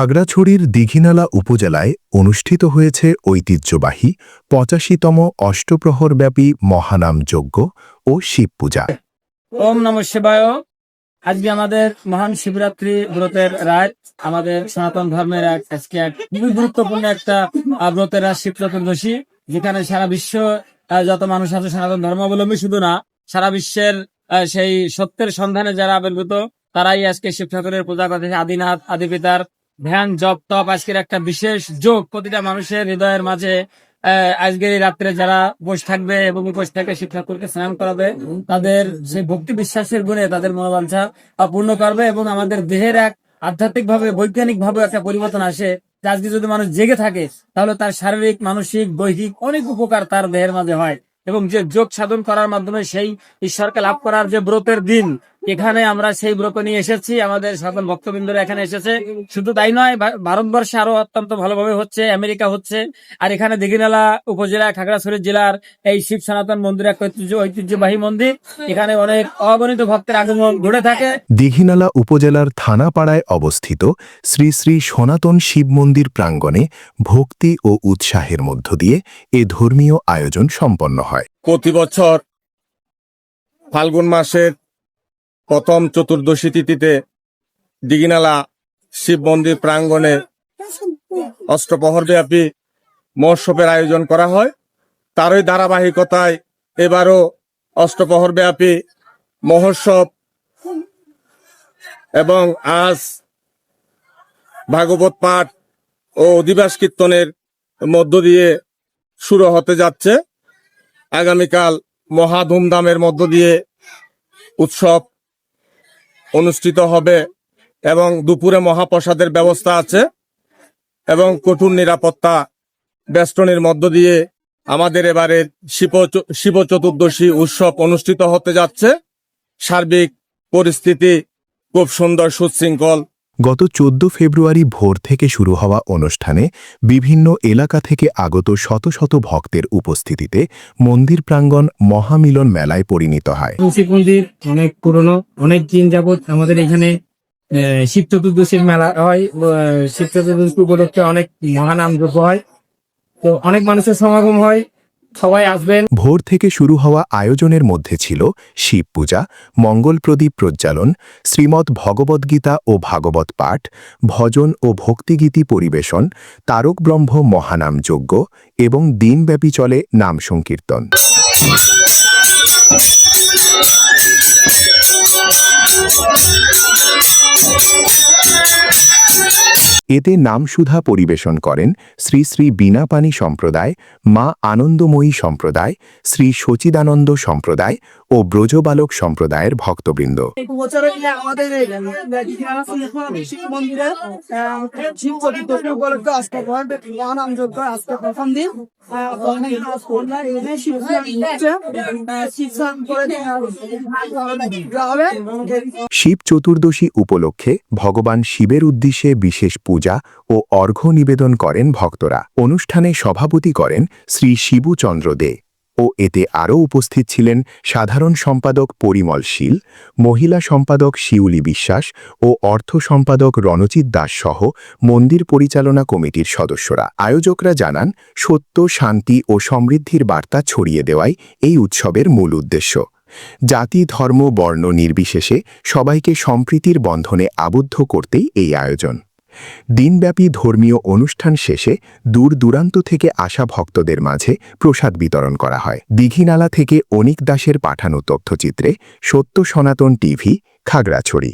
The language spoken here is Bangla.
খাগড়াছড়ির দীঘিনালা উপজেলায় অনুষ্ঠিত হয়েছে ঐতিহ্যবাহী পঁচাশিতম অষ্টপ্রহরব্যাপী মহানাম যজ্ঞ ও শিব পূজা। ওম নম শিবায়। আজকে আমাদের মহান শিবরাত্রি ব্রতের রাত। আমাদের সনাতন ধর্মের এক, আজকে এক খুবই গুরুত্বপূর্ণ একটা ব্রতের রাত শিব চতুর্দশী, যেখানে সারা বিশ্ব যত মানুষ আছে সনাতন ধর্মাবলম্বী শুধু না, সারা বিশ্বের সেই সত্যের সন্ধানে যারা আবির্ভূত, তারাই আজকে শিব ঠাকুরের পূজা করতেছে আদিনাথ আদি পিতার ধ্যান জপ তপ, আজকের একটা বিশেষ যোগ প্রতিটা মানুষের হৃদয়ের মাঝে আজকের এই রাত্রে যারা উপোস থাকবে এবং উপোস থেকে শিব ঠাকুরকে স্নান করাবে, তাদের সেই ভক্তি বিশ্বাসের গুণে তাদের মনোবাঞ্ছা পূর্ণ করবে এবং আমাদের দেহের এক আধ্যাত্মিক ভাবে বৈজ্ঞানিক ভাবে একটা পরিবর্তন আসে। আজকে যদি মানুষ জেগে থাকে, তাহলে তার শারীরিক, মানসিক, দৈহিক অনেক উপকার তার দেহের মাঝে হয়। এবং যে যোগ সাধন করার মাধ্যমে সেই ঈশ্বরকে লাভ করার যে ব্রতের দিন এখানে আমরা সেই ব্রত নিয়ে এসেছি আমাদের সকল ভক্তবৃন্দরা এখানে এসেছে। শুধু তাই নয় ভারতবর্ষে আরও অত্যন্ত ভালোভাবে হচ্ছে আমেরিকা হচ্ছে আর এখানে দিঘিনালা উপজেলা খাগড়াছড়ি জেলার এই শিব সনাতন মন্দির এক ঐতিহ্য ঐতিহ্যবাহী মন্দির। এখানে অনেক অগণিত ভক্তের আগমন ঘটে থাকে। দীঘিনালা উপজেলার থানাপাড়ায় অবস্থিত শ্রী শ্রী সনাতন শিব মন্দির প্রাঙ্গণে ভক্তি ও উৎসাহের মধ্য দিয়ে এ ধর্মীয় আয়োজন সম্পন্ন হয়। প্রতি বছর ফাল্গুন মাসের প্রথম চতুর্দশী তিথিতে দিঘিনালা শিব মন্দির প্রাঙ্গণে অষ্টপ্রহরব্যাপী মহোৎসবের আয়োজন করা হয়। তারই ধারাবাহিকতায় এবারও অষ্টপ্রহরব্যাপী মহোৎসব এবং আজ ভাগবত পাঠ ও অধিবাস কীর্তনের মধ্য দিয়ে শুরু হতে যাচ্ছে। আগামীকাল মহা ধুমধামের মধ্য দিয়ে উৎসব অনুষ্ঠিত হবে এবং দুপুরে মহাপ্রসাদের ব্যবস্থা আছে এবং কঠোর নিরাপত্তা বেষ্টনীর মধ্য দিয়ে আমাদের এবারে শিব শিব চতুর্দশী উৎসব অনুষ্ঠিত হতে যাচ্ছে। সার্বিক পরিস্থিতি খুব সুন্দর, সুশৃঙ্খল। গত চোদ্দ ফেব্রুয়ারি ভোর থেকে শুরু হওয়া অনুষ্ঠানে বিভিন্ন এলাকা থেকে আগত শত শত ভক্তের উপস্থিতিতে মন্দির প্রাঙ্গণ মহামিলন মেলায় পরিণত হয়। শিব মন্দির অনেক পুরনো, অনেক দিন যাবত আমাদের এখানে শিব চতুর্দশীর মেলা হয় শিব চতুর্দশী উপলক্ষে অনেক মহানাম যোগ্য হয়। তো অনেক মানুষের সমাগম হয়। সবাই আসবেন। ভোর থেকে শুরু হওয়া আয়োজনের মধ্যে ছিল শিব পূজা, মঙ্গল প্রদীপ প্রজ্বালন, শ্রীমৎ ভগবদ্গীতা ও ভাগবত পাঠ, ভজন ও ভক্তিগীতি পরিবেশন, তারক ব্রহ্ম মহানাম যজ্ঞ এবং দিনব্যাপী চলে নাম সংকীর্তন। এতে নামসুধা পরিবেশন করেন শ্রী শ্রী বীণাপানি সম্প্রদায় মা আনন্দময়ী সম্প্রদায় শ্রী সচিদানন্দ সম্প্রদায় ও ব্রজবালক সম্প্রদায়ের ভক্তবৃন্দ। শিব চতুর্দশী উপলক্ষে ভগবান শিবের উদ্দেশ্যে বিশেষ পূজা ও অর্ঘ্য নিবেদন করেন ভক্তরা। অনুষ্ঠানে সভাপতি করেন শ্রী শিবুচন্দ্র দে ও এতে আরও উপস্থিত ছিলেন সাধারণ সম্পাদক পরিমল শীল, মহিলা সম্পাদক শিউলি বিশ্বাস ও অর্থ সম্পাদক রণজিৎ দাস সহ মন্দির পরিচালনা কমিটির সদস্যরা। আয়োজকরা জানান, সত্য, শান্তি ও সমৃদ্ধির বার্তা ছড়িয়ে দেওয়াই এই উৎসবের মূল উদ্দেশ্য। জাতি, ধর্ম, বর্ণ নির্বিশেষে সবাইকে সম্প্রীতির বন্ধনে আবদ্ধ করতেই এই আয়োজন। দিনব্যাপী ধর্মীয় অনুষ্ঠান শেষে দূর দূরান্ত থেকে আসা ভক্তদের মাঝে প্রসাদ বিতরণ করা হয়। দীঘিনালা থেকে অনিক দাসের পাঠানো তথ্যচিত্রে সত্য সনাতন টিভি, খাগড়াছড়ি।